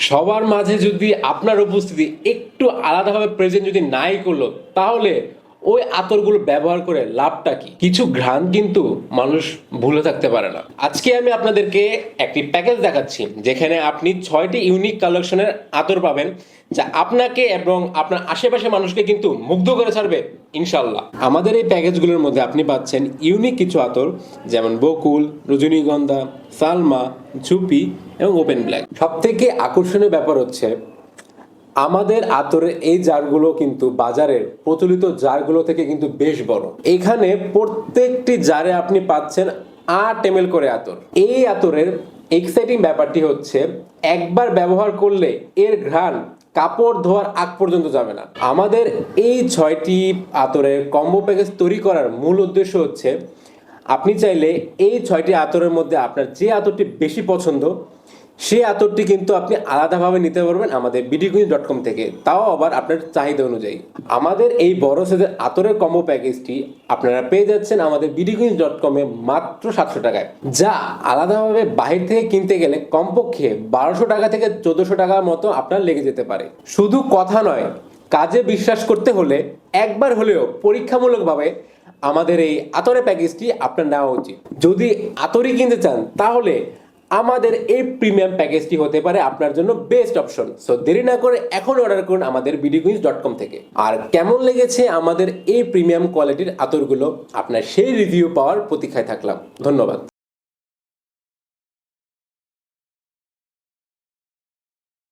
সবার মাঝে যদি আপনার উপস্থিতি একটু আলাদাভাবে প্রেজেন্ট যদি নাই করল তাহলে ওই আতরগুলো ব্যবহার করে লাভটা কি? কিছু ঘ্রাণ কিন্তু মানুষ ভুলে থাকতে পারে না। আজকে আমি আপনাদেরকে একটি প্যাকেজ দেখাচ্ছি, যেখানে আপনি ছয়টি ইউনিক কালেকশনের আতর পাবেন, যা আপনাকে এবং আপনার আশেপাশে মানুষকে কিন্তু মুগ্ধ করে ছাড়বে ইনশাল্লাহ আমাদের এই প্যাকেজগুলোর মধ্যে আপনি পাচ্ছেন ইউনিক কিছু আতর, যেমন বকুল, রজনীগন্ধা, সালমা, ঝুপি এবং ওপেন ব্ল্যাক। সব থেকে আকর্ষণীয় ব্যাপার হচ্ছে আমাদের আতরের এই জারগুলো কিন্তু বাজারের প্রচলিত জারগুলো থেকে কিন্তু বেশ বড়। এখানে প্রত্যেকটি জারে আপনি পাচ্ছেন আট এম করে আতর। এই আতরের এক্সাইটিং ব্যাপারটি হচ্ছে, একবার ব্যবহার করলে এর ঘ্রাণ কাপড় ধোয়ার আগ পর্যন্ত যাবে না। আমাদের এই ছয়টি আতরের কম্বো প্যাকেজ তৈরি করার মূল উদ্দেশ্য হচ্ছে, আপনি চাইলে এই ছয়টি আতরের মধ্যে আপনার যে আতরটি বেশি পছন্দ সেই আতরটি কিন্তু আপনি আলাদাভাবে নিতে পারবেন আমাদের বিডিকুইন ডট কম থেকে। তাও আবার আপনার চাহিদা অনুযায়ী। আমাদের এই বড় সাইজের আতরের কম্বো প্যাকেজটি আপনারা পেয়ে যাচ্ছেন আমাদের বিডিকুইন ডট কমে মাত্র সাতশো টাকায়। যা আলাদাভাবে বাহির থেকে কিনতে গেলে কমপক্ষে বারোশো টাকা থেকে চোদ্দশো টাকার মতো আপনার লেগে যেতে পারে। শুধু কথা নয়, কাজে বিশ্বাস করতে হলে একবার হলেও পরীক্ষামূলকভাবে আমাদের এই আতরের প্যাকেজটি আপনার নেওয়া উচিত। যদি আতরই কিনতে চান, তাহলে আমাদের এই প্রিমিয়াম প্যাকেজটি হতে পারে আপনার জন্য বেস্ট অপশন সো দেরি না করে এখন অর্ডার করুন আমাদের বিডিকুইন্স ডট কম থেকে। আর কেমন লেগেছে আমাদের এই প্রিমিয়াম কোয়ালিটির আতরগুলো? আপনার সেই রিভিউ পাওয়ার প্রতীক্ষায় থাকলাম। ধন্যবাদ।